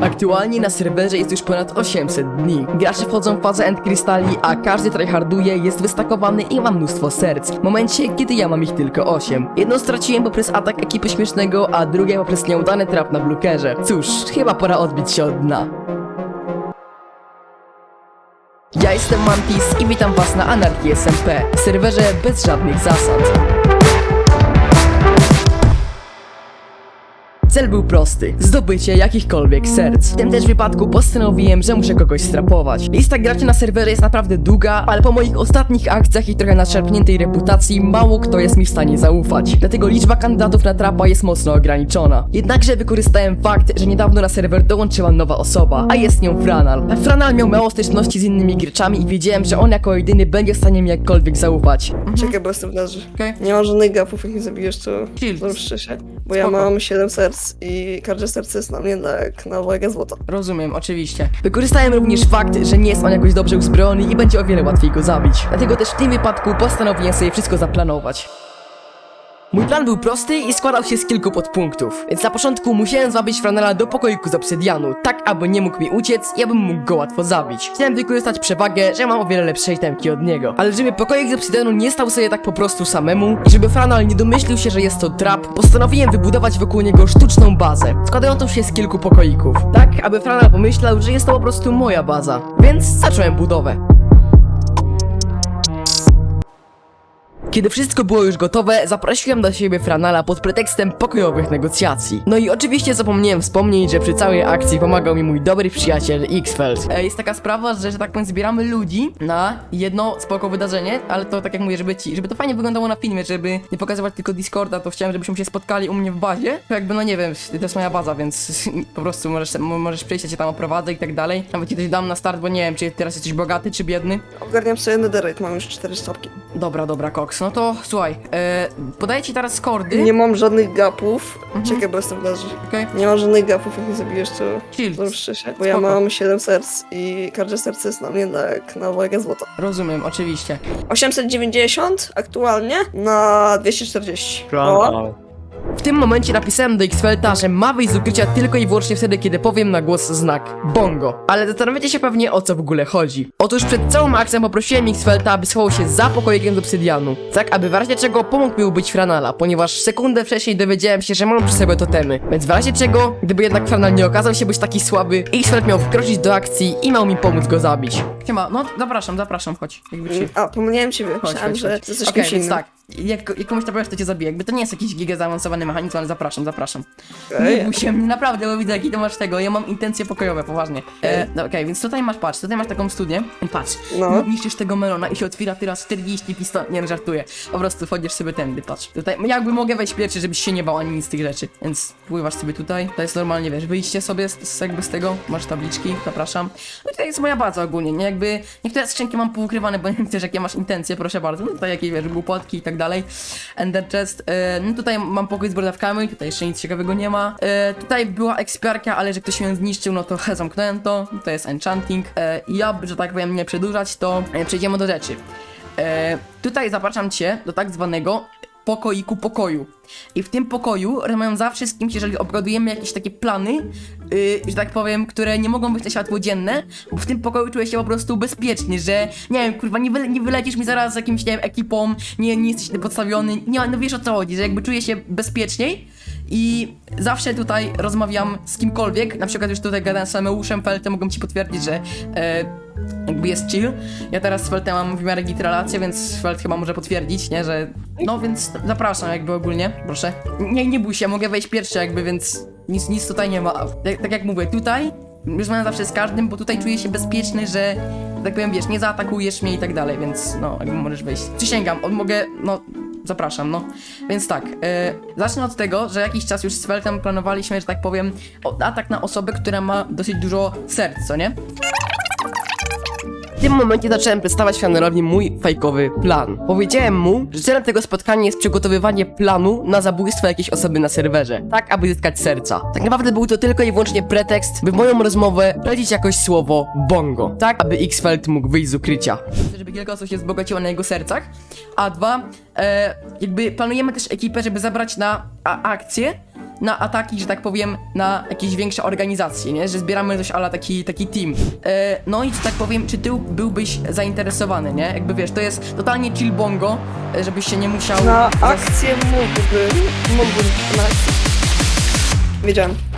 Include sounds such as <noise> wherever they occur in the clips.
Aktualnie na serwerze jest już ponad 800 dni. Gracze wchodzą w fazę end krystali, a każdy tryharduje, jest wystakowany i ma mnóstwo serc. W momencie, kiedy ja mam ich tylko 8. Jedno straciłem poprzez atak ekipy śmiesznego, a drugie poprzez nieudany trap na blukerze. Cóż, chyba pora odbić się od dna. Ja jestem Mantis i witam was na Anarchii SMP, serwerze bez żadnych zasad. Cel był prosty, zdobycie jakichkolwiek serc. W tym też wypadku postanowiłem, że muszę kogoś strapować. Lista graczy na serwerze jest naprawdę długa, ale po moich ostatnich akcjach i trochę nadszarpniętej reputacji mało kto jest mi w stanie zaufać. Dlatego liczba kandydatów na trapa jest mocno ograniczona. Jednakże wykorzystałem fakt, że niedawno na serwer dołączyła nowa osoba, a jest nią Franal. Franal miał mało styczności z innymi graczami i wiedziałem, że on jako jedyny będzie w stanie mi jakkolwiek zaufać. Czekaj, bo jestem w. Okej. Nie ma żadnych gapów, jak nie zabijesz, to Chill. się. Bo ja Spoko. mam 7 serc i każde serce jest na mnie jak na wagę złota. Rozumiem, oczywiście. Wykorzystałem również fakt, że nie jest on jakoś dobrze uzbrojony i będzie o wiele łatwiej go zabić. Dlatego też w tym wypadku postanowiłem sobie wszystko zaplanować. Mój plan był prosty i składał się z kilku podpunktów, więc na początku musiałem zwabić Franela do pokoiku z obsydianu, tak aby nie mógł mi uciec i abym mógł go łatwo zabić. Chciałem wykorzystać przewagę, że mam o wiele lepsze itemki od niego. Ale żeby pokoik z obsydianu nie stał sobie tak po prostu samemu i żeby Franal nie domyślił się, że jest to trap, postanowiłem wybudować wokół niego sztuczną bazę, składającą się z kilku pokoików. Tak, aby Franal pomyślał, że jest to po prostu moja baza. Więc zacząłem budowę. Kiedy wszystko było już gotowe, zaprosiłem do siebie Franala pod pretekstem pokojowych negocjacji. No i oczywiście zapomniałem wspomnieć, że przy całej akcji pomagał mi mój dobry przyjaciel Xfeld. E, jest taka sprawa, że, że tak powiem zbieramy ludzi na jedno spoko wydarzenie, ale to tak jak mówię, żeby ci, żeby to fajnie wyglądało na filmie, żeby nie pokazywać tylko Discorda, to chciałem, żebyśmy się spotkali u mnie w bazie. To jakby, no nie wiem, to jest moja baza, więc <laughs> po prostu możesz, mo- możesz przyjść, ja cię tam oprowadzę i tak dalej. Nawet ci coś dam na start, bo nie wiem, czy teraz jesteś bogaty, czy biedny. Ogarniam sobie netherite, mam już 4 stopki. Dobra, dobra, No to słuchaj, e, podaję ci teraz kordy. Nie mam żadnych gapów. Czekaj, bo jestem w. Okej. Nie ma żadnych gapów, jak nie zabijesz, to Chill. się. Bo ja Spoko. mam 7 serc i każde serce jest na mnie jak na wagę złota. Rozumiem, oczywiście. 890 aktualnie na 240. O, W tym momencie napisałem do Xfelta, że ma wyjść z ukrycia tylko i wyłącznie wtedy, kiedy powiem na głos znak bongo. Ale zastanawiacie się pewnie o co w ogóle chodzi. Otóż przed całą akcją poprosiłem Xfelta, aby schował się za pokoikiem z obsydianu. Tak, aby w razie czego pomógł mi ubyć Franala, ponieważ sekundę wcześniej dowiedziałem się, że mam przy sobie totemy. Więc w razie czego, gdyby jednak Franal nie okazał się być taki słaby, Xfelt miał wkroczyć do akcji i miał mi pomóc go zabić. Siema, no zapraszam, zapraszam, chodź. Jakby ci... A, pomyliłem ciebie. Chodź, Myślałem, chodź, że ty jesteś Okej, kimś więc tak. Jak, jak komuś to powiesz, to cię zabije. Jakby to nie jest jakiś giga zaawansowany mechanizm, ale zapraszam, zapraszam. Nie bój się naprawdę, bo widzę jaki to masz tego. Ja mam intencje pokojowe, poważnie. E, no okej, więc tutaj masz, patrz, tutaj masz taką studnię. I patrz, No. no. niszczysz tego melona i się otwiera teraz 40 pistol... Nie, no, żartuję. Po prostu wchodzisz sobie tędy, patrz. Tutaj, jakby mogę wejść pierwszy, żebyś się nie bał ani nic z tych rzeczy. Więc pływasz sobie tutaj. To jest normalnie, wiesz, wyjdźcie sobie z, z, jakby z tego. Masz tabliczki, zapraszam. Tutaj jest moja baza ogólnie, nie? Jakby niektóre skrzynki mam poukrywane, bo nie wiem <laughs> też jakie masz intencje, proszę bardzo. No tutaj jakieś, wiesz, głupotki i tak dalej. Ender chest. E, no tutaj mam pokój z brodawkami, tutaj jeszcze nic ciekawego nie ma. E, tutaj była ekspiarka, ale że ktoś ją zniszczył, no to <laughs> zamknąłem to. To jest enchanting. E, ja, że tak powiem, nie przedłużać, to e, przejdziemy do rzeczy. E, tutaj zapraszam cię do tak zwanego pokoiku pokoju. I w tym pokoju rozmawiam zawsze z kimś, jeżeli obgadujemy jakieś takie plany, yy, że tak powiem, które nie mogą być na światło dzienne, bo w tym pokoju czuję się po prostu bezpiecznie, że nie wiem, kurwa, nie, wyle, nie wylecisz mi zaraz z jakimś, nie wiem, ekipą, nie, nie jesteś podstawiony, nie, no wiesz o co chodzi, że jakby czuję się bezpieczniej i zawsze tutaj rozmawiam z kimkolwiek, na przykład już tutaj gadałem z Sameuszem Feltem, mogą ci potwierdzić, że e, jakby jest chill. Ja teraz z Feltem mam w miarę git więc Felt chyba może potwierdzić, nie, że no więc zapraszam jakby ogólnie, proszę. Nie, nie bój się, mogę wejść pierwszy jakby, więc nic, nic tutaj nie ma. Tak, tak jak mówię, tutaj rozmawiam zawsze z każdym, bo tutaj czuję się bezpieczny, że tak powiem, wiesz, nie zaatakujesz mnie i tak dalej, więc no, jakby możesz wejść. Przysięgam, mogę, no, zapraszam, no. Więc tak, e, zacznę od tego, że jakiś czas już z Feltem planowaliśmy, że tak powiem, atak na osobę, która ma dosyć dużo serc, co nie? W tym momencie zacząłem przedstawiać Fionerowi mój fajkowy plan. Powiedziałem mu, że celem tego spotkania jest przygotowywanie planu na zabójstwo jakiejś osoby na serwerze, tak aby zyskać serca. Tak naprawdę był to tylko i wyłącznie pretekst, by w moją rozmowę wplecić jakoś słowo bongo, tak aby Xfeld mógł wyjść z ukrycia. Chcę, żeby kilka osób się wzbogaciło na jego sercach, a dwa, e, jakby planujemy też ekipę, żeby zabrać na a, akcję na ataki, że tak powiem, na jakieś większe organizacje, nie? Że zbieramy coś ala taki, taki team. E, no i, że tak powiem, czy ty byłbyś zainteresowany, nie? Jakby wiesz, to jest totalnie chill bongo, e, żebyś się nie musiał... Na akcję mógłbym. Mógłbym na akcję. Wiedziałem.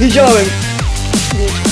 Wiedziałem. Wiedziałem.